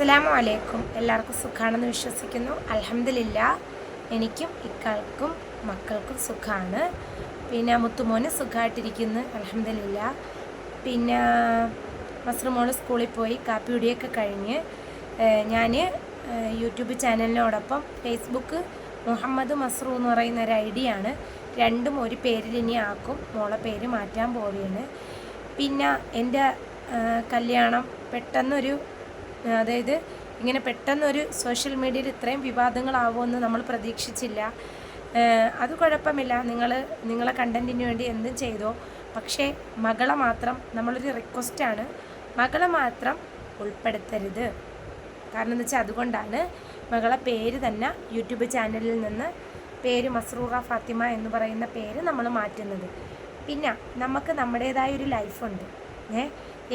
അസ്സലാമു അലൈക്കും എല്ലാവർക്കും സുഖാണെന്ന് വിശ്വസിക്കുന്നു. അലഹമില്ല എനിക്കും ഇക്കാൾക്കും മക്കൾക്കും സുഖമാണ് പിന്നെ മുത്തുമോന് സുഖമായിട്ടിരിക്കുന്നു അലഹമില്ല പിന്നെ മസ്റുമോൾ സ്കൂളിൽ പോയി കാപ്പി കുടിയൊക്കെ കഴിഞ്ഞ് ഞാൻ യൂട്യൂബ് ചാനലിനോടൊപ്പം ഫേസ്ബുക്ക് മുഹമ്മദ് മസ്റു എന്ന് പറയുന്ന ഒരു ഐ ഡിയാണ് രണ്ടും ഒരു പേരിൽ ഇനി ആക്കും. മോളെ പേര് മാറ്റാൻ പോവുകയാണ്. പിന്നെ എന്റെ കല്യാണം പെട്ടെന്നൊരു അതായത് ഇങ്ങനെ പെട്ടെന്നൊരു സോഷ്യൽ മീഡിയയിൽ ഇത്രയും വിവാദങ്ങളാവുമെന്ന് നമ്മൾ പ്രതീക്ഷിച്ചില്ല. അത് കുഴപ്പമില്ല. നിങ്ങൾ നിങ്ങളെ കണ്ടന്റിന് വേണ്ടി എന്തും ചെയ്തോ. പക്ഷേ മകളെ മാത്രം നമ്മളൊരു റിക്വസ്റ്റാണ് മകളെ മാത്രം ഉൾപ്പെടുത്തരുത്. കാരണം എന്ന് വെച്ചാൽ അതുകൊണ്ടാണ് മകളെ പേര് തന്നെ യൂട്യൂബ് ചാനലിൽ നിന്ന് പേര് മസ്റൂറ ഫാത്തിമ എന്ന് പറയുന്ന പേര് നമ്മൾ മാറ്റുന്നത്. പിന്നെ നമുക്ക് നമ്മുടേതായ ഒരു ലൈഫുണ്ട് ഏ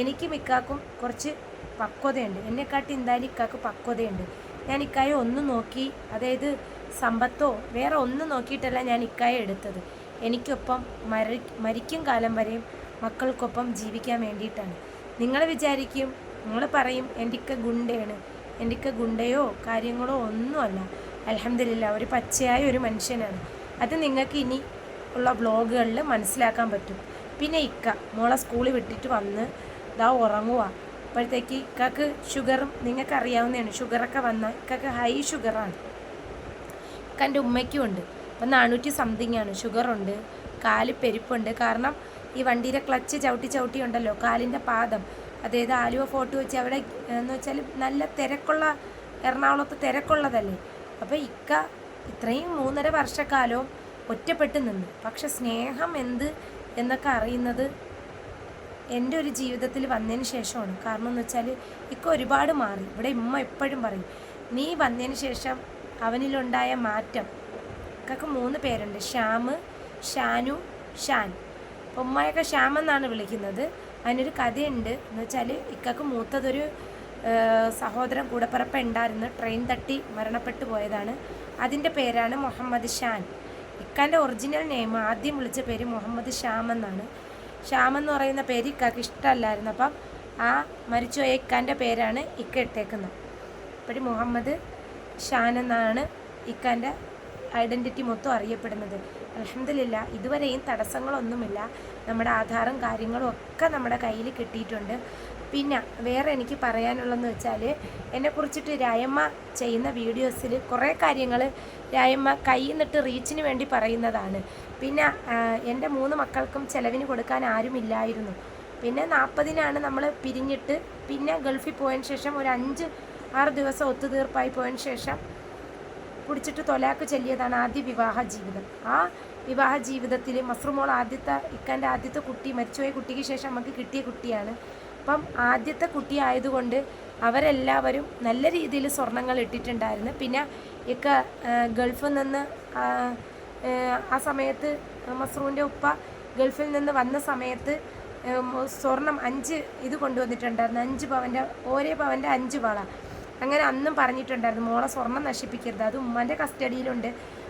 എനിക്ക് മിക്കാക്കും കുറച്ച് പക്വതയുണ്ട്. എന്നെക്കാട്ടി എന്തായാലും ഇക്കാക്ക് പക്വതയുണ്ട്. ഞാൻ ഇക്കായെ ഒന്ന് നോക്കി അതായത് സമ്പത്തോ വേറെ ഒന്നും നോക്കിയിട്ടല്ല ഞാൻ ഇക്കായെ എടുത്തത്. എനിക്കൊപ്പം മരി മരിക്കും കാലം വരെയും മക്കൾക്കൊപ്പം ജീവിക്കാൻ വേണ്ടിയിട്ടാണ്. നിങ്ങൾ വിചാരിക്കും നിങ്ങൾ പറയും എന്റെ ഇക്ക ഗുണ്ടയാണ്. എന്റെ ഇക്ക ഗുണ്ടയോ കാര്യങ്ങളോ ഒന്നുമല്ല. അലഹമില്ല ഒരു പച്ചയായ ഒരു മനുഷ്യനാണ്. അത് നിങ്ങൾക്ക് ഇനി ഉള്ള ബ്ലോഗുകളിൽ മനസ്സിലാക്കാൻ പറ്റും. പിന്നെ ഇക്ക മോളെ സ്കൂളിൽ വിട്ടിട്ട് വന്ന് ഇതാ ഉറങ്ങുക അപ്പോഴത്തേക്ക് ഇക്കാക്ക് ഷുഗറും നിങ്ങൾക്ക് അറിയാവുന്നതാണ് ഷുഗറൊക്കെ വന്നാൽ ഇക്കാക്ക് ഹൈ ഷുഗറാണ്. ഇക്കന്റെ ഉമ്മയ്ക്കും ഉണ്ട്. അപ്പം നാനൂറ്റി സംതിങ് ആണ്. ഷുഗറുണ്ട് കാൽ പെരുപ്പുണ്ട്. കാരണം ഈ വണ്ടിയുടെ ക്ലച്ച് ചവിട്ടി ചവിട്ടി ഉണ്ടല്ലോ കാലിന്റെ പാദം. അതായത് ആലുവ ഫോർട്ട് വെച്ച് അവിടെ എന്ന് വെച്ചാൽ നല്ല തിരക്കുള്ള എറണാകുളത്ത് തിരക്കുള്ളതല്ലേ. അപ്പോൾ ഇക്ക ഇത്രയും മൂന്നര വർഷക്കാലവും ഒറ്റപ്പെട്ട് നിന്നു. പക്ഷെ സ്നേഹം എന്ത് എന്നൊക്കെ അറിയുന്നത് എന്റെ ഒരു ജീവിതത്തിൽ വന്നതിന് ശേഷമാണ്. കാരണം എന്ന് വെച്ചാൽ ഇക്ക ഒരുപാട് മാറി. ഇവിടെ ഉമ്മ എപ്പോഴും പറയും നീ വന്നതിന് ശേഷം അവനിലുണ്ടായ മാറ്റം. ഇക്കൊക്കെ മൂന്ന് പേരുണ്ട്. ശ്യാം ഷാനു ഷാൻ. ഉമ്മയൊക്കെ ശ്യാം എന്നാണ് വിളിക്കുന്നത്. അതിനൊരു കഥയുണ്ട്. എന്ന് വെച്ചാൽ ഇക്കക്ക് മൂത്തതൊരു സഹോദരൻ കൂടപ്പിറപ്പ് ഉണ്ടായിരുന്നു. ട്രെയിൻ തട്ടി മരണപ്പെട്ടു പോയതാണ്. അതിന്റെ പേരാണ് മുഹമ്മദ് ഷാൻ. ഇക്കാന്റെ ഒറിജിനൽ നെയിം ആദ്യം വിളിച്ച പേര് മുഹമ്മദ് ഷ്യാം എന്നാണ്. ശ്യാം എന്ന് പറയുന്ന പേര് ഇക്കാക്ക് ഇഷ്ടമല്ലായിരുന്നു. അപ്പം ആ മരിച്ചുപോയ ഇക്കാന്റെ പേരാണ് ഇക്ക ഇട്ടേക്കുന്നത്. ഇപ്പോഴും മുഹമ്മദ് ഷാൻ എന്നാണ് ഇക്കാന്റെ ഐഡന്റിറ്റി മൊത്തം അറിയപ്പെടുന്നത്. അലഹമില്ല ഇതുവരെയും തടസ്സങ്ങളൊന്നുമില്ല. നമ്മുടെ ആധാറും കാര്യങ്ങളും ഒക്കെ നമ്മുടെ കയ്യിൽ കിട്ടിയിട്ടുണ്ട്. പിന്നെ വേറെ എനിക്ക് പറയാനുള്ളതെന്ന് വെച്ചാൽ എന്നെക്കുറിച്ചിട്ട് രായമ്മ ചെയ്യുന്ന വീഡിയോസിൽ കുറേ കാര്യങ്ങൾ രായമ്മ കയ്യിൽ നിന്നിട്ട് റീച്ചിന് വേണ്ടി പറയുന്നതാണ്. പിന്നെ എന്റെ മൂന്ന് മക്കൾക്കും ചിലവിന് കൊടുക്കാൻ ആരുമില്ലായിരുന്നു. പിന്നെ നാൽപ്പതിനാണ് നമ്മൾ പിരിഞ്ഞിട്ട് പിന്നെ ഗൾഫിൽ പോയതിന് ശേഷം ഒരു അഞ്ച് ആറ് ദിവസം ഒത്തുതീർപ്പായി പോയതിന് ശേഷം പിടിച്ചിട്ട് തൊലാക്ക് ചെല്ലിയതാണ് ആദ്യ വിവാഹ ജീവിതം. ആ വിവാഹ ജീവിതത്തിൽ മസ്രുമോൾ ആദ്യത്തെ ഇക്കാന്റെ ആദ്യത്തെ കുട്ടി മരിച്ചുപോയ കുട്ടിക്ക് ശേഷം നമുക്ക് കിട്ടിയ കുട്ടിയാണ്. അപ്പം ആദ്യത്തെ കുട്ടി ആയതുകൊണ്ട് അവരെല്ലാവരും നല്ല രീതിയിൽ സ്വർണങ്ങൾ ഇട്ടിട്ടുണ്ടായിരുന്നു. പിന്നെ ഇക്ക ഗൾഫിൽ നിന്ന് ആ, സമയത്ത് മസ്രൂന്റെ ഉപ്പ ഗൾഫിൽ നിന്ന് വന്ന സമയത്ത് സ്വർണം അഞ്ച് ഇത് കൊണ്ടുവന്നിട്ടുണ്ടായിരുന്നു. അഞ്ച് പവന്റെ ഓരോ പവന്റെ അഞ്ച് വള. അങ്ങനെ അന്നും പറഞ്ഞിട്ടുണ്ടായിരുന്നു മോളെ സ്വർണം നശിപ്പിക്കരുത് അത് ഉമ്മാന്റെ കസ്റ്റഡിയിലുണ്ട്.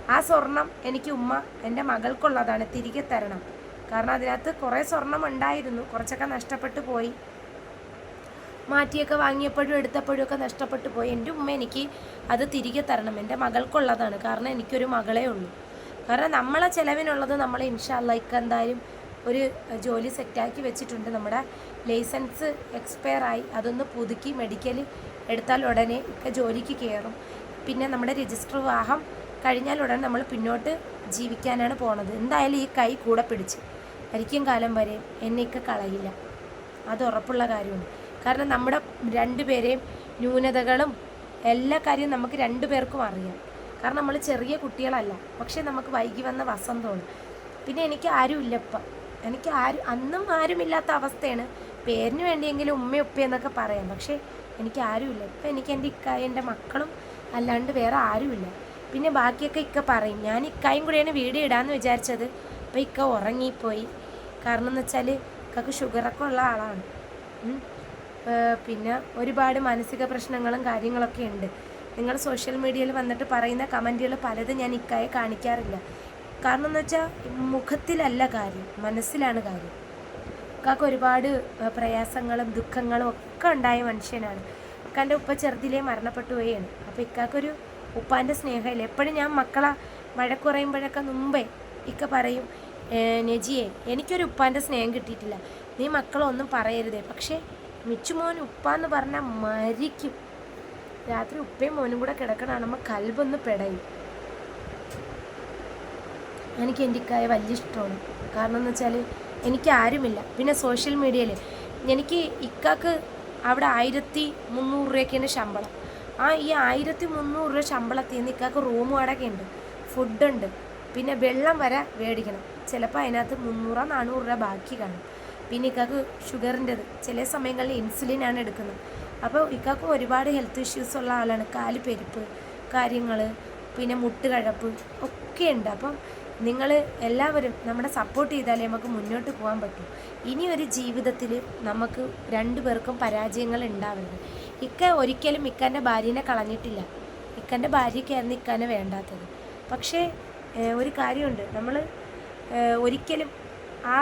ആ സ്വർണം എനിക്ക് ഉമ്മ എന്റെ മകൾക്കുള്ളതാണ് തിരികെ തരണം. കാരണം അതിനകത്ത് കുറേ സ്വർണം ഉണ്ടായിരുന്നു കുറച്ചൊക്കെ നഷ്ടപ്പെട്ടു പോയി. മാറ്റിയൊക്കെ വാങ്ങിയപ്പോഴും എടുത്തപ്പോഴും ഒക്കെ നഷ്ടപ്പെട്ടു പോയി. എന്റെ ഉമ്മ എനിക്ക് അത് തിരികെ തരണം. എന്റെ മകൾക്കുള്ളതാണ്. കാരണം എനിക്കൊരു മകളേ ഉള്ളൂ. കാരണം നമ്മളെ ചിലവിനുള്ളത് നമ്മൾ ഇൻഷാല്ലയ്ക്ക് എന്തായാലും ഒരു ജോലി സെറ്റാക്കി വെച്ചിട്ടുണ്ട്. നമ്മുടെ ലൈസൻസ് എക്സ്പയർ ആയി. അതൊന്ന് പുതുക്കി മെഡിക്കൽ എടുത്താൽ ഉടനെ ഒക്കെ ജോലിക്ക് കയറും. പിന്നെ നമ്മുടെ രജിസ്റ്റർ വിവാഹം കഴിഞ്ഞാൽ ഉടനെ നമ്മൾ പിന്നോട്ട് ജീവിക്കാനാണ് പോണത്. എന്തായാലും ഈ കൈ കൂടെ പിടിച്ച്. മരിക്കും കാലം വരെ എന്നെയൊക്കെ കളയില്ല. അത് ഉറപ്പുള്ള കാര്യമാണ്. കാരണം നമ്മുടെ രണ്ടുപേരെയും ന്യൂനതകളും എല്ലാ കാര്യവും നമുക്ക് രണ്ടുപേർക്കും അറിയാം. കാരണം നമ്മൾ ചെറിയ കുട്ടികളല്ല. പക്ഷെ നമുക്ക് വൈകി വന്ന വസന്തമാണ്. പിന്നെ എനിക്ക് ആരുമില്ല ഇപ്പം. എനിക്ക് ആരും അന്നും ആരുമില്ലാത്ത അവസ്ഥയാണ്. പേരിന് വേണ്ടിയെങ്കിലും ഉമ്മ ഉപ്പ പറയാം. പക്ഷേ എനിക്ക് ആരുമില്ല ഇപ്പം എനിക്ക് എന്റെ ഇക്കായ എന്റെ മക്കളും അല്ലാണ്ട് വേറെ ആരുമില്ല പിന്നെ ബാക്കിയൊക്കെ ഇക്ക പറയും. ഞാൻ ഇക്കായും കൂടിയാണ് വീട് ഇടാമെന്ന് വിചാരിച്ചത്. അപ്പോൾ ഇക്ക ഉറങ്ങിപ്പോയി. കാരണം എന്ന് വെച്ചാൽ ഇക്കക്ക് ഷുഗറൊക്കെ ഉള്ള ആളാണ്. പിന്നെ ഒരുപാട് മാനസിക പ്രശ്നങ്ങളും കാര്യങ്ങളൊക്കെ ഉണ്ട്. നിങ്ങൾ സോഷ്യൽ മീഡിയയിൽ വന്നിട്ട് പറയുന്ന കമന്റുകൾ പലതും ഞാൻ ഇക്കായെ കാണിക്കാറില്ല. കാരണം എന്ന് വെച്ചാൽ മുഖത്തിലല്ല കാര്യം മനസ്സിലാണ് കാര്യം. ഇക്കാക്ക് ഒരുപാട് പ്രയാസങ്ങളും ദുഃഖങ്ങളും ഒക്കെ ഉണ്ടായ മനുഷ്യനാണ്. ഇക്കാന്റെ ഉപ്പ ചെറുതിലേ മരണപ്പെട്ടു പോയാണ് അപ്പോൾ ഇക്കാക്കൊരു ഉപ്പാന്റെ സ്നേഹമില്ല. എപ്പോഴും ഞാൻ മക്കളെ വഴക്ക് പറയുമ്പോഴൊക്കെ മുമ്പേ ഇക്ക പറയും നജിയെ എനിക്കൊരു ഉപ്പാന്റെ സ്നേഹം കിട്ടിയിട്ടില്ല. നീ മക്കളൊന്നും പറയരുതേ. പക്ഷേ മിച്ചുമോൻ ഉപ്പ എന്ന് പറഞ്ഞാൽ മരിക്കും. രാത്രി ഉപ്പയും മോനും കൂടെ കിടക്കണ കൽബൊന്ന് പെടയും. എനിക്ക് എന്റെ ഇക്കായ വലിയ ഇഷ്ടമാണ്. കാരണം എന്ന് വെച്ചാൽ എനിക്ക് ആരുമില്ല. പിന്നെ സോഷ്യൽ മീഡിയയിൽ എനിക്ക് ഇക്കാക്ക് അവിടെ ആയിരത്തി മുന്നൂറ് രൂപയ്ക്കാണ് ശമ്പളം. ആ ഈ ആയിരത്തി മുന്നൂറ് രൂപ ശമ്പളത്തിൽ നിന്ന് ഇക്കാക്ക് റൂം വാടകയുണ്ട് ഫുഡുണ്ട്. പിന്നെ വെള്ളം വരെ മേടിക്കണം. ചിലപ്പോൾ അതിനകത്ത് മുന്നൂറോ നാനൂറ് രൂപ ബാക്കി കാണും. പിന്നെ ഇക്കാക്ക് ഷുഗറിന്റെത്. ചില സമയങ്ങളിൽ ഇൻസുലിനാണ് എടുക്കുന്നത്. അപ്പോൾ ഇക്കാക്ക് ഒരുപാട് ഹെൽത്ത് ഇഷ്യൂസ് ഉള്ള ആളാണ്. കാൽ പെരുപ്പ് കാര്യങ്ങൾ പിന്നെ മുട്ടുകഴപ്പ് ഒക്കെ ഉണ്ട്. അപ്പം നിങ്ങൾ എല്ലാവരും നമ്മുടെ സപ്പോർട്ട് ചെയ്താലേ നമുക്ക് മുന്നോട്ട് പോകാൻ പറ്റും. ഇനി ഒരു ജീവിതത്തിൽ നമുക്ക് രണ്ടു പേർക്കും പരാജയങ്ങൾ ഉണ്ടാവരുത്. ഇക്ക ഒരിക്കലും ഇക്കാന്റെ ഭാര്യനെ കളഞ്ഞിട്ടില്ല. ഇക്കാന്റെ ഭാര്യയ്ക്കായിരുന്നു ഇക്കാനെ വേണ്ടാത്തത്. പക്ഷേ ഒരു കാര്യമുണ്ട്. നമ്മൾ ഒരിക്കലും ആ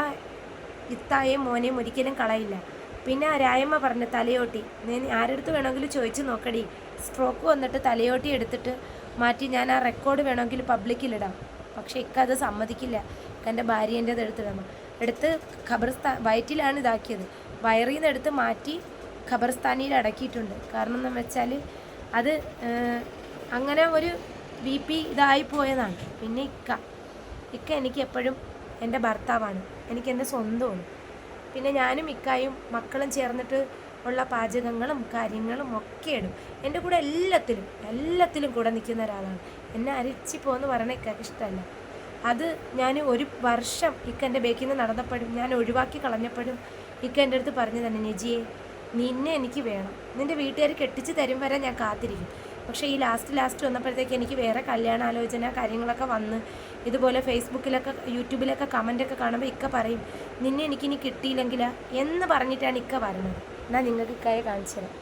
ഇത്തായെയും മോനെയും ഒരിക്കലും കളയില്ല. പിന്നെ ആ രായമ്മ പറഞ്ഞ തലയോട്ടി നീ ആരെടുത്ത് വേണമെങ്കിലും ചോദിച്ചു നോക്കടി. സ്ട്രോക്ക് വന്നിട്ട് തലയോട്ടി എടുത്തിട്ട് മാറ്റി ഞാൻ ആ റെക്കോർഡ് വേണമെങ്കിൽ പബ്ലിക്കിലിടാം പക്ഷെ ഇക്ക അത് സമ്മതിക്കില്ല. എന്റെ ഭാര്യേന്റെത് എടുത്തിടണം എടുത്ത് ഖബർസ്ഥാൻ വയറ്റിലാണ് ഇതാക്കിയത്. വയറിൽ നിന്ന് എടുത്ത് മാറ്റി ഖബർസ്ഥാനിയിൽ അടക്കിയിട്ടുണ്ട്. കാരണം എന്ന് വെച്ചാൽ അത് അങ്ങനെ ഒരു ബി പി ഇതായി പോയതാണ്. പിന്നെ ഇക്ക. ഇക്ക എനിക്ക് എപ്പോഴും എന്റെ ഭർത്താവാണ്. എനിക്ക് എന്റെ സ്വന്തമാണ് പിന്നെ ഞാനും ഇക്കായും മക്കളും ചേർന്നിട്ട് ഉള്ള പാചകങ്ങളും കാര്യങ്ങളും ഒക്കെ ഇടും എന്റെ കൂടെ എല്ലാത്തിലും എല്ലാത്തിലും കൂടെ നിൽക്കുന്ന ഒരാളാണ്. എന്നെ അരിച്ചു പോകുന്ന പറയണ ഇക്കാക്ക് ഇഷ്ടമല്ല. അത് ഞാൻ ഒരു വർഷം ഇക്കന്റെ ബേക്കിൽ നിന്ന് നടന്നപ്പോഴും ഞാൻ ഒഴിവാക്കി കളഞ്ഞപ്പോഴും ഇക്ക എന്റെ അടുത്ത് പറഞ്ഞു തന്നെ നിജിയെ നിന്നെ എനിക്ക് വേണം. നിന്റെ വീട്ടുകാർ കെട്ടിച്ച് തരും വരെ ഞാൻ കാത്തിരിക്കും. പക്ഷേ ഈ ലാസ്റ്റ് ലാസ്റ്റ് വന്നപ്പോഴത്തേക്ക് എനിക്ക് വേറെ കല്യാണാലോചന കാര്യങ്ങളൊക്കെ വന്ന് ഇതുപോലെ ഫേസ്ബുക്കിലൊക്കെ യൂട്യൂബിലൊക്കെ കമന്റൊക്കെ കാണുമ്പോൾ ഇക്ക പറയും നിന്നെ എനിക്കിനി കിട്ടിയില്ലെങ്കിൽ എന്ന് പറഞ്ഞിട്ടാണ് ഇക്ക പറഞ്ഞത് എന്നാൽ നിങ്ങൾക്ക് ഇക്കായ കാണിച്ചു തരാം.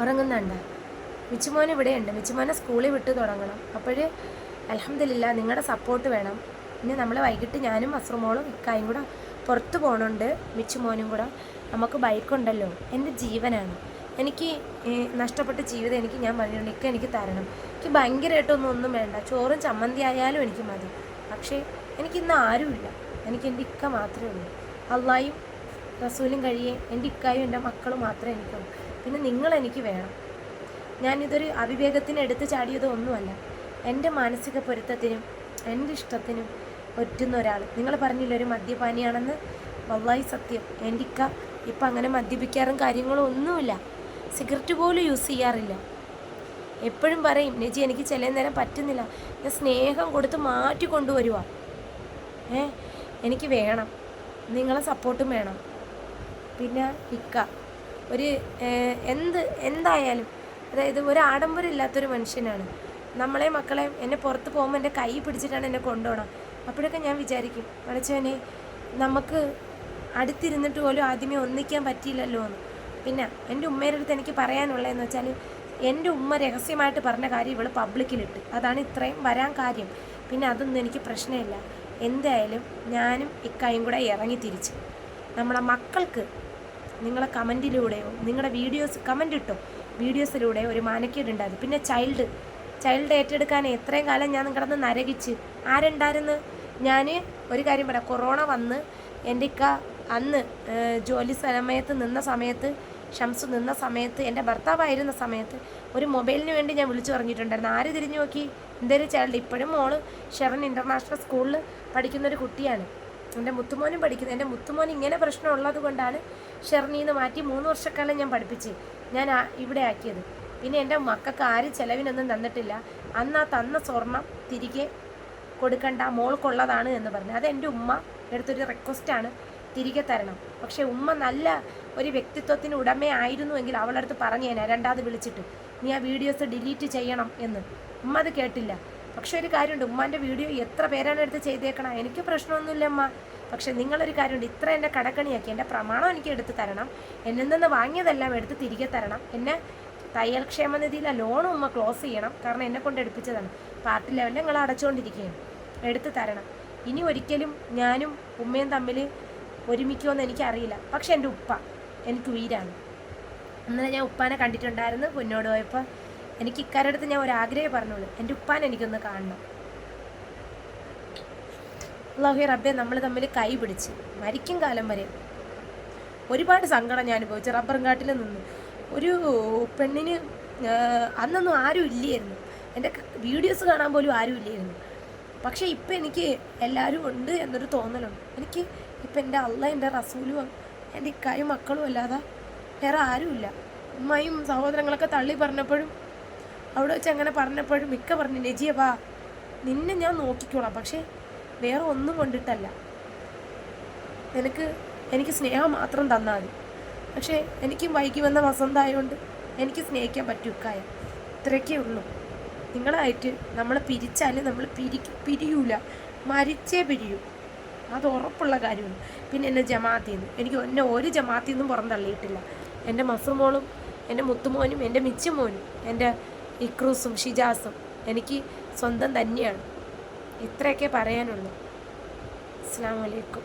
ഉറങ്ങുന്നുണ്ട. മിച്ചുമോൻ ഇവിടെയുണ്ട്. മിച്ചുമോനെ സ്കൂളിൽ വിട്ട് തുടങ്ങണം. അപ്പോഴേ അലഹമില്ല നിങ്ങളുടെ സപ്പോർട്ട് വേണം. ഇനി നമ്മൾ വൈകിട്ട് ഞാനും അസ്രമോളും ഇക്കായും കൂടെ പുറത്ത് പോകണുണ്ട് മിച്ചുമോനും കൂടെ. നമുക്ക് ബൈക്കുണ്ടല്ലോ എന്റെ ജീവനാണ്. എനിക്ക് നഷ്ടപ്പെട്ട ജീവിതം എനിക്ക് ഞാൻ പറഞ്ഞിട്ടുണ്ട് എനിക്ക് തരണം. എനിക്ക് ഭയങ്കരമായിട്ടൊന്നും ഒന്നും വേണ്ട. ചോറും ചമ്മന്തി ആയാലും എനിക്ക് മതി. പക്ഷേ എനിക്കിന്ന് ആരുമില്ല എനിക്ക് എന്റെ ഇക്ക മാത്രമേ ഉള്ളൂ. അള്ളായും റസൂലും കഴിയേ എന്റെ ഇക്കായും എന്റെ മക്കളും മാത്രമേ എനിക്കുള്ളൂ. പിന്നെ നിങ്ങൾ എനിക്ക് വേണം. ഞാനിതൊരു അവിവേകത്തിന് എടുത്തു ചാടിയതോ ഒന്നുമല്ല. എന്റെ മാനസിക പൊരുത്തത്തിനും എന്റെ ഇഷ്ടത്തിനും ഒറ്റുന്ന ഒരാൾ നിങ്ങൾ പറഞ്ഞില്ല ഒരു മദ്യപാനിയാണെന്ന്? വള്ളായി സത്യം. എന്റെ ഇക്ക ഇപ്പം അങ്ങനെ മദ്യപിക്കാറും കാര്യങ്ങളും ഒന്നുമില്ല. സിഗരറ്റ് പോലും യൂസ് ചെയ്യാറില്ല. എപ്പോഴും പറയും നെജി എനിക്ക് ചില നേരം പറ്റുന്നില്ല. ഞാൻ സ്നേഹം കൊടുത്ത് മാറ്റി കൊണ്ടുവരുക ഏ എനിക്ക് വേണം. നിങ്ങളെ സപ്പോർട്ടും വേണം. പിന്നെ ഇക്ക. ഒരു എന്ത് എന്തായാലും അതായത് ഒരു ആഡംബരം ഇല്ലാത്തൊരു മനുഷ്യനാണ്. നമ്മളെ മക്കളെ എന്നെ പുറത്ത് പോകുമ്പോൾ എന്റെ കൈ പിടിച്ചിട്ടാണ് എന്നെ കൊണ്ടുപോകണം അപ്പോഴൊക്കെ ഞാൻ വിചാരിക്കും പഠിച്ചവനെ നമുക്ക് അടുത്തിരുന്നിട്ട് പോലും ആദ്യമേ ഒന്നിക്കാൻ പറ്റിയില്ലല്ലോ എന്ന് പിന്നെ എന്റെ ഉമ്മയുടെ അടുത്ത് എനിക്ക് പറയാനുള്ളതെന്ന് വെച്ചാൽ എന്റെ ഉമ്മ രഹസ്യമായിട്ട് പറഞ്ഞ കാര്യം ഇവൾ പബ്ലിക്കിലിട്ട്. അതാണ് ഇത്രയും വരാൻ കാര്യം. പിന്നെ അതൊന്നും എനിക്ക് പ്രശ്നമില്ല. എന്തായാലും ഞാനും ഇക്കായും കൂടെ ഇറങ്ങി തിരിച്ചു. നമ്മളെ മക്കൾക്ക് നിങ്ങളെ കമന്റിലൂടെയോ നിങ്ങളുടെ വീഡിയോസ് കമന്റ് ഇട്ടോ. വീഡിയോസിലൂടെ ഒരു മാനക്കേടുണ്ടായത് പിന്നെ ചൈൽഡ് ചൈൽഡ് ഏറ്റെടുക്കാൻ എത്രയും കാലം ഞാൻ കിടന്ന് നരകിച്ച് ആരുണ്ടായിരുന്നു? ഞാൻ ഒരു കാര്യം പറയാം. കൊറോണ വന്ന് എന്റെ ഇക്ക അന്ന് ജോലി സമയത്ത് നിന്ന സമയത്ത് ഷംസ് നിന്ന സമയത്ത് എന്റെ ഭർത്താവായിരുന്ന സമയത്ത് ഒരു മൊബൈലിന് വേണ്ടി ഞാൻ വിളിച്ചു പറഞ്ഞിട്ടുണ്ടായിരുന്നു. ആര് തിരിഞ്ഞു നോക്കി? എന്തേലും ചൈൽഡ് ഇപ്പോഴും മോൾ ഷെറൻ ഇന്റർനാഷണൽ സ്കൂളിൽ പഠിക്കുന്ന ഒരു കുട്ടിയാണ്. എന്റെ മുത്തുമോനും പഠിക്കുന്നത് എന്റെ മുത്തുമോൻ ഇങ്ങനെ പ്രശ്നമുള്ളത് കൊണ്ടാണ് ഷെറിനിന്ന് മാറ്റി മൂന്ന് വർഷക്കാലം ഞാൻ പഠിപ്പിച്ച് ഞാൻ ഇവിടെ ആക്കിയത്. പിന്നെ എന്റെ മക്കൾക്ക് ആര് ചിലവിനൊന്നും തന്നിട്ടില്ല. അന്ന് ആ തന്ന സ്വർണം തിരികെ കൊടുക്കണ്ട മോൾക്കുള്ളതാണ് എന്ന് പറഞ്ഞു. അത് എന്റെ ഉമ്മ എടുത്തൊരു റിക്വസ്റ്റാണ് തിരികെ തരണം. പക്ഷേ ഉമ്മ നല്ല ഒരു വ്യക്തിത്വത്തിന് ഉടമയായിരുന്നു എങ്കിൽ അവളടുത്ത് തന്നെ രണ്ടാമത് വിളിച്ചിട്ട് നീ ആ വീഡിയോസ് ഡിലീറ്റ് ചെയ്യണം എന്ന്. ഉമ്മ അത് കേട്ടില്ല. പക്ഷെ ഒരു കാര്യമുണ്ട് ഉമ്മാന്റെ വീഡിയോ എത്ര പേരാണ് എടുത്ത് ചെയ്തേക്കണം? എനിക്ക് പ്രശ്നമൊന്നുമില്ല അമ്മ പക്ഷെ നിങ്ങളൊരു കാര്യമുണ്ട് ഇത്ര എന്നെ കടക്കണിയാക്കി എന്റെ പ്രമാണം എനിക്ക് എടുത്ത് തരണം. എന്നിൽ നിന്ന് വാങ്ങിയതെല്ലാം എടുത്ത് തിരികെ തരണം. എന്നെ തയ്യൽ ക്ഷേമനിധിയിലെ ലോൺ ഉമ്മ ക്ലോസ് ചെയ്യണം. കാരണം എന്നെ കൊണ്ട് എടുപ്പിച്ചതാണ്. പാർട്ടി ലെവലിൽ നിങ്ങൾ അടച്ചുകൊണ്ടിരിക്കുകയാണ് എടുത്ത് തരണം. ഇനി ഒരിക്കലും ഞാനും ഉമ്മയും തമ്മിൽ ഒരുമിക്കുമെന്ന് എനിക്കറിയില്ല. പക്ഷെ എന്റെ ഉപ്പ എനിക്ക് ഉയരാണ്. ഇന്നലെ ഞാൻ ഉപ്പാനെ കണ്ടിട്ടുണ്ടായിരുന്നു പൊന്നോട് പോയപ്പോൾ എനിക്ക് ഇക്കാരടുത്ത് ഞാൻ ഒരു ആഗ്രഹം പറഞ്ഞോളൂ എന്റെ ഉപ്പാൻ എനിക്കൊന്ന് കാണണം. അള്ളാഹു റബ്ബെ നമ്മൾ തമ്മിൽ കൈ പിടിച്ച് മരിക്കും കാലം വരെ ഒരുപാട് സങ്കടം ഞാൻ അനുഭവിച്ചു. റബ്ബറും കാട്ടിൽ നിന്ന്. ഒരു പെണ്ണിന് അന്നൊന്നും ആരും ഇല്ലായിരുന്നു. എന്റെ വീഡിയോസ് കാണാൻ പോലും ആരും ഇല്ലായിരുന്നു. പക്ഷേ ഇപ്പം എനിക്ക് എല്ലാവരും ഉണ്ട് എന്നൊരു തോന്നലുണ്ട്. എനിക്ക് ഇപ്പം എന്റെ അള്ള എന്റെ റസൂലും എന്റെ ഇക്കായും മക്കളും അല്ലാതെ വേറെ ആരുമില്ല. ഉമ്മയും സഹോദരങ്ങളൊക്കെ തള്ളി പറഞ്ഞപ്പോഴും അവിടെ വെച്ച് അങ്ങനെ പറഞ്ഞപ്പോഴും മിക്ക പറഞ്ഞു നജിയ വാ നിന്നെ ഞാൻ നോക്കിക്കോളാം. പക്ഷേ വേറെ ഒന്നും കൊണ്ടിട്ടല്ല. നിനക്ക് എനിക്ക് സ്നേഹം മാത്രം തന്നാൽ മതി. പക്ഷേ എനിക്കും വൈകി വന്ന വസന്തമായതുകൊണ്ട് എനിക്ക് സ്നേഹിക്കാൻ പറ്റും ഇക്കായ. ഇത്രയൊക്കെ ഉള്ളൂ. നിങ്ങളായിട്ട് നമ്മളെ പിരിച്ചാലും നമ്മൾ പിരി പിരിയൂല. മരിച്ചേ പിരിയൂ. അത് ഉറപ്പുള്ള കാര്യമാണ്. പിന്നെ എന്നെ ജമാഅത്തിൽ നിന്ന് എനിക്ക് എന്നെ ഒരു ജമാഅത്തിൽ നിന്നും പുറം തള്ളിയിട്ടില്ല. എന്റെ മസുമോളും എന്റെ മുത്തുമോനും എന്റെ മിച്ചുമോനും എന്റെ ഇക്രൂസും ഷിജാസും എനിക്ക് സ്വന്തം തന്നെയാണ്. ഇത്രയൊക്കെ പറയാനുള്ളൂ. അസ്സാം വലൈക്കും